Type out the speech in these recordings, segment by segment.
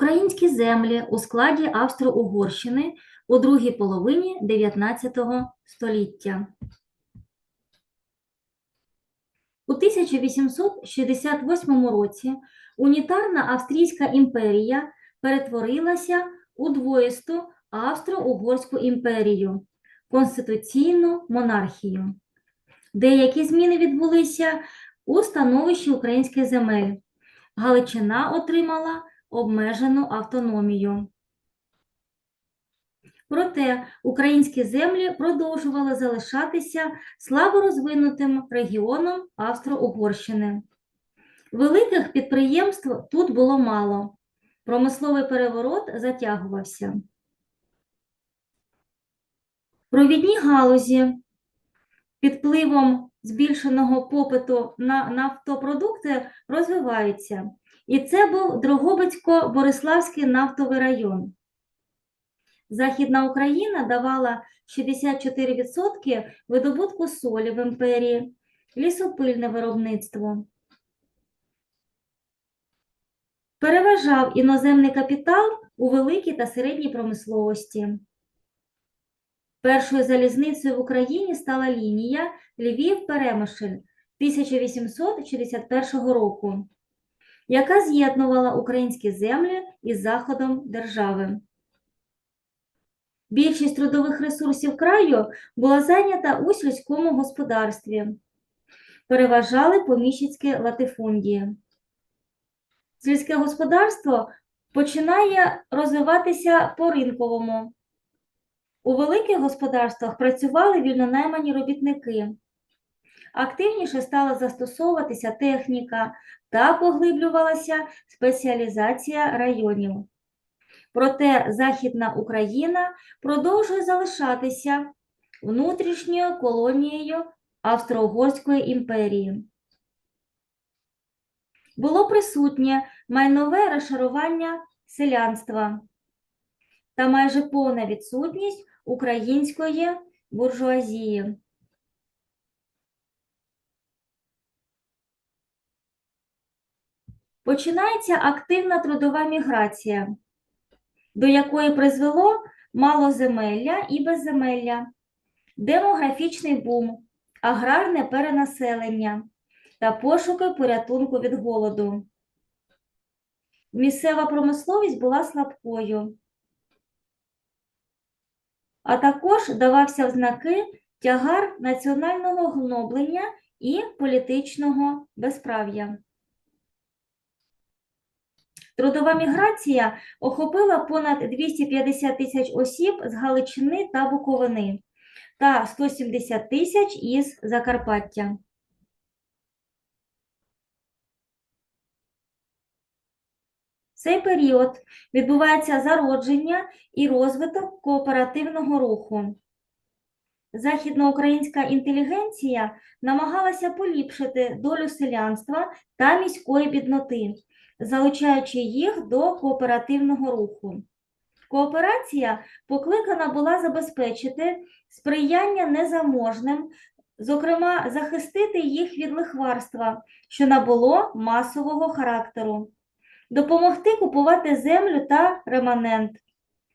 Українські землі у складі Австро-Угорщини у другій половині 19 століття. У 1868 році унітарна Австрійська імперія перетворилася у двоїсту Австро-Угорську імперію, конституційну монархію. Деякі зміни відбулися у становищі українських земель. Галичина отримала обмежену автономію. Проте українські землі продовжували залишатися слабо розвинутим регіоном Австро-Угорщини. Великих підприємств тут було мало. Промисловий переворот затягувався. Провідні галузі під впливом збільшеного попиту на нафтопродукти розвиваються. І це був Дрогобицько-Бориславський нафтовий район. Західна Україна давала 64% видобутку солі в імперії, лісопильне виробництво. Переважав іноземний капітал у великій та середній промисловості. Першою залізницею в Україні стала лінія Львів-Перемишль 1861 року, яка з'єднувала українські землі із заходом держави. Більшість трудових ресурсів краю була зайнята у сільському господарстві. Переважали поміщицькі латифундії. Сільське господарство починає розвиватися по ринковому. У великих господарствах працювали вільнонаймані робітники. Активніше стала застосовуватися техніка та поглиблювалася спеціалізація районів. Проте Західна Україна продовжує залишатися внутрішньою колонією Австро-Угорської імперії. Було присутнє майнове розшарування селянства та майже повна відсутність української буржуазії. Починається активна трудова міграція, до якої призвело малоземелля і безземелля, демографічний бум, аграрне перенаселення та пошуки порятунку від голоду. Місцева промисловість була слабкою, а також давався в знаки тягар національного гноблення і політичного безправ'я. Трудова міграція охопила понад 250 тисяч осіб з Галичини та Буковини та 170 тисяч із Закарпаття. В цей період відбувається зародження і розвиток кооперативного руху. Західноукраїнська інтелігенція намагалася поліпшити долю селянства та міської бідноти, залучаючи їх до кооперативного руху. Кооперація покликана була забезпечити сприяння незаможним, зокрема, захистити їх від лихварства, що набуло масового характеру, допомогти купувати землю та реманент,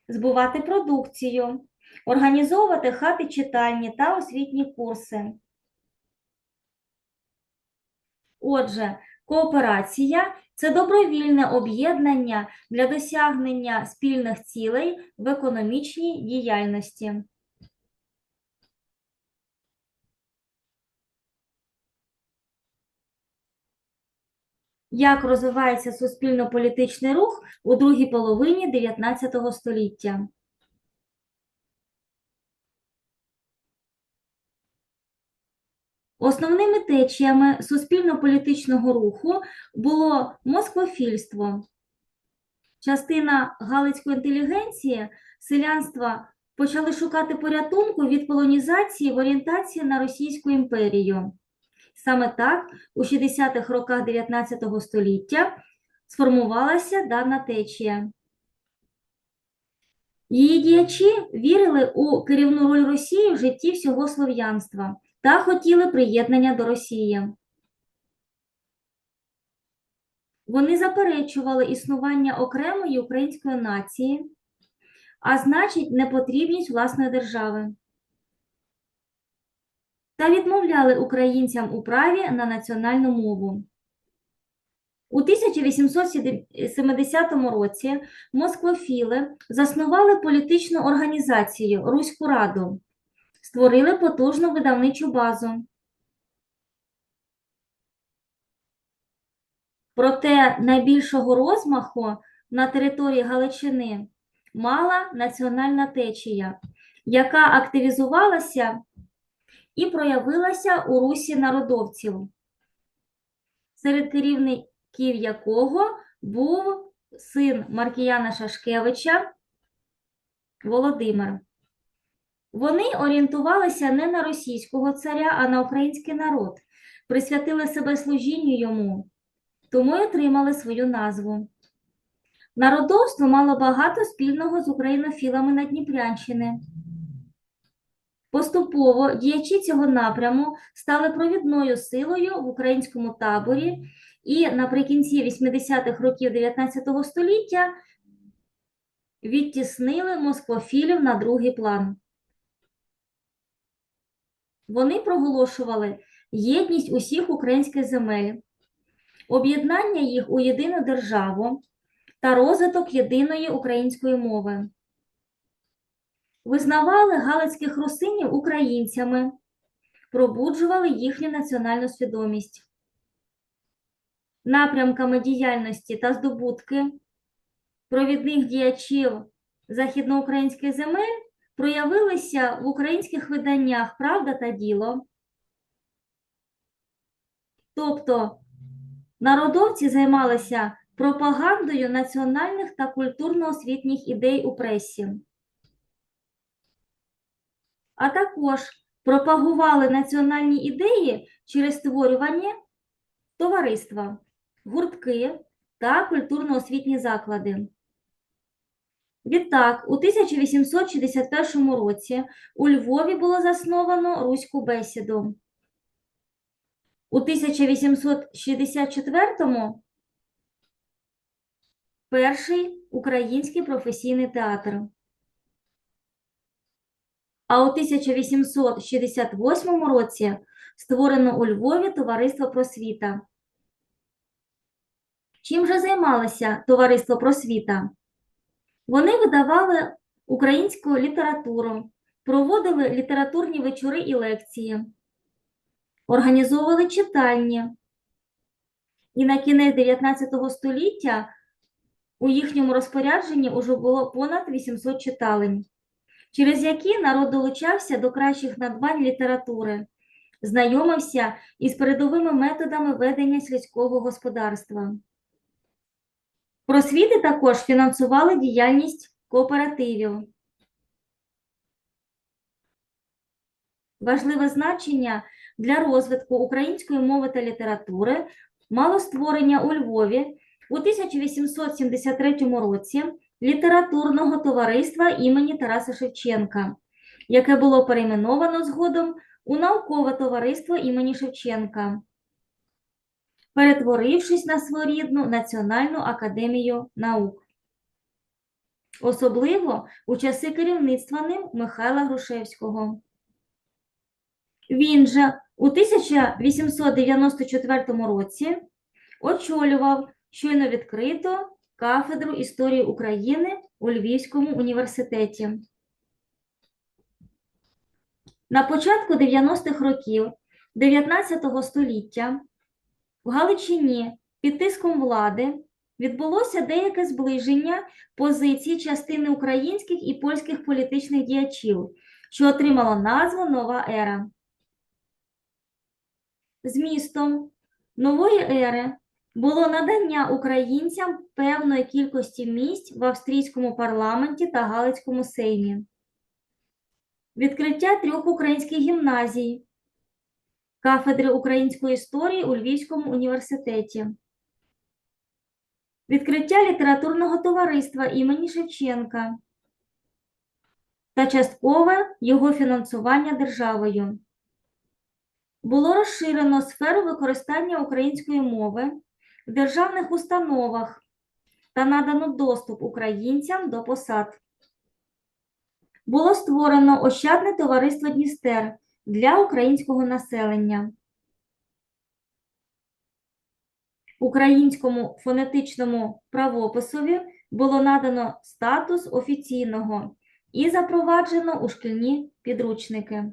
збувати продукцію, організовувати хати читальні та освітні курси. Отже, кооперація це добровільне об'єднання для досягнення спільних цілей в економічній діяльності. Як розвивається суспільно-політичний рух у другій половині 19 століття? Основними течіями суспільно-політичного руху було москвофільство. Частина галицької інтелігенції, селянства почали шукати порятунку від полонізації в орієнтації на Російську імперію. Саме так у 60-х роках 19 століття сформувалася дана течія. Її діячі вірили у керівну роль Росії в житті всього слов'янства та хотіли приєднання до Росії. Вони заперечували існування окремої української нації, а значить, непотрібність власної держави. Та відмовляли українцям у праві на національну мову. У 1870 році москвофіли заснували політичну організацію Руську Раду, створили потужну видавничу базу. Проте найбільшого розмаху на території Галичини мала національна течія, яка активізувалася і проявилася у русі народовців, серед керівників якого був син Маркіяна Шашкевича Володимир. Вони орієнтувалися не на російського царя, а на український народ, присвятили себе служінню йому, тому й отримали свою назву. Народовство мало багато спільного з українофілами на Дніпрянщини. Поступово діячі цього напряму стали провідною силою в українському таборі і наприкінці 80-х років 19 століття відтіснили москвофілів на другий план. Вони проголошували єдність усіх українських земель, об'єднання їх у єдину державу та розвиток єдиної української мови. Визнавали галицьких русинів українцями, пробуджували їхню національну свідомість. Напрямками діяльності та здобутки провідних діячів західноукраїнських земель проявилися в українських виданнях Правда та діло. Тобто народовці займалися пропагандою національних та культурно-освітніх ідей у пресі, а також пропагували національні ідеї через створювання товариства, гуртки та культурно-освітні заклади. Відтак, у 1861 році у Львові було засновано Руську бесіду. У 1864-му перший український професійний театр. А у 1868 році створено у Львові Товариство просвіта. Чим же займалося Товариство просвіта? Вони видавали українську літературу, проводили літературні вечори і лекції, організовували читальні. І на кінець 19 століття у їхньому розпорядженні вже було понад 800 читалень, через які народ долучався до кращих надбань літератури, знайомився із передовими методами ведення сільського господарства. Просвіти також фінансували діяльність кооперативів. Важливе значення для розвитку української мови та літератури мало створення у Львові у 1873 році літературного товариства імені Тараса Шевченка, яке було перейменовано згодом у наукове товариство імені Шевченка перетворившись на своєрідну Національну академію наук. Особливо у часи керівництва ним Михайла Грушевського. Він же у 1894 році очолював щойно відкрито кафедру історії України у Львівському університеті. На початку 90-х років 19 століття в Галичині під тиском влади відбулося деяке зближення позицій частини українських і польських політичних діячів, що отримало назву Нова ера. Змістом нової ери було надання українцям певної кількості місць в австрійському парламенті та Галицькому сеймі, відкриття трьох українських гімназій кафедри української історії у Львівському університеті, відкриття літературного товариства імені Шевченка та часткове його фінансування державою. Було розширено сферу використання української мови в державних установах та надано доступ українцям до посад. Було створено Ощадне товариство Дністер для українського населення. Українському фонетичному правописові було надано статус офіційного і запроваджено у шкільні підручники.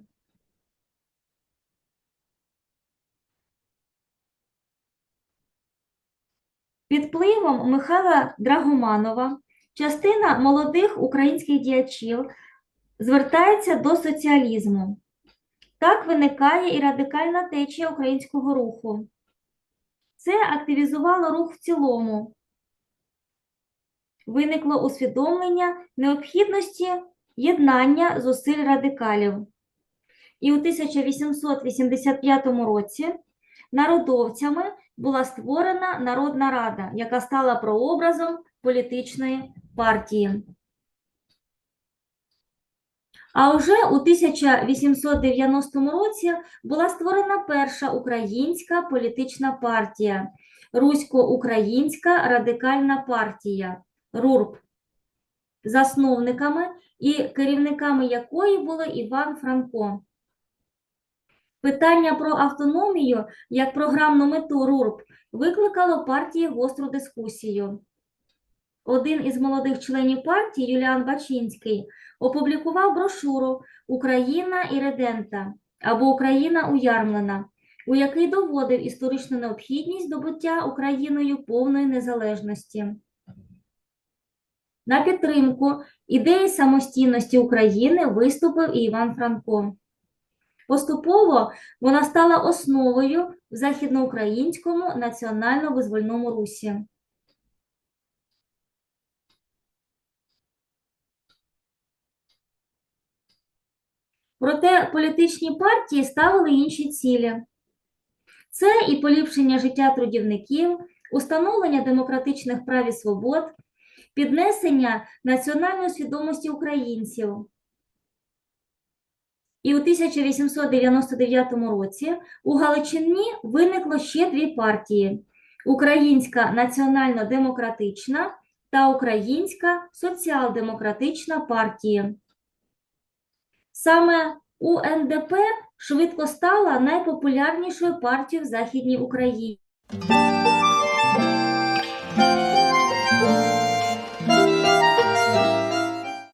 Під впливом Михайла Драгоманова частина молодих українських діячів звертається до соціалізму. Так виникає і радикальна течія українського руху. Це активізувало рух в цілому. Виникло усвідомлення необхідності єднання зусиль радикалів. І у 1885 році народовцями була створена Народна Рада, яка стала прообразом політичної партії. А вже у 1890 році була створена перша українська політична партія Русько-Українська радикальна партія РУРП, засновниками і керівниками якої були Іван Франко. Питання про автономію як програмну мету РУРП викликало партії гостру дискусію. Один із молодих членів партії, Юліан Бачинський, опублікував брошуру Україна і редента або Україна уярмлена, у якій доводив історичну необхідність добуття Україною повної незалежності. На підтримку ідеї самостійності України виступив і Іван Франко. Поступово вона стала основою в західноукраїнському національно-визвольному русі. Проте політичні партії ставили інші цілі. Це і поліпшення життя трудівників, установлення демократичних прав і свобод, піднесення національної свідомості українців. І у 1899 році у Галичині виникло ще дві партії: Українська національно-демократична та Українська соціал-демократична партії. Саме УНДП швидко стала найпопулярнішою партією в Західній Україні.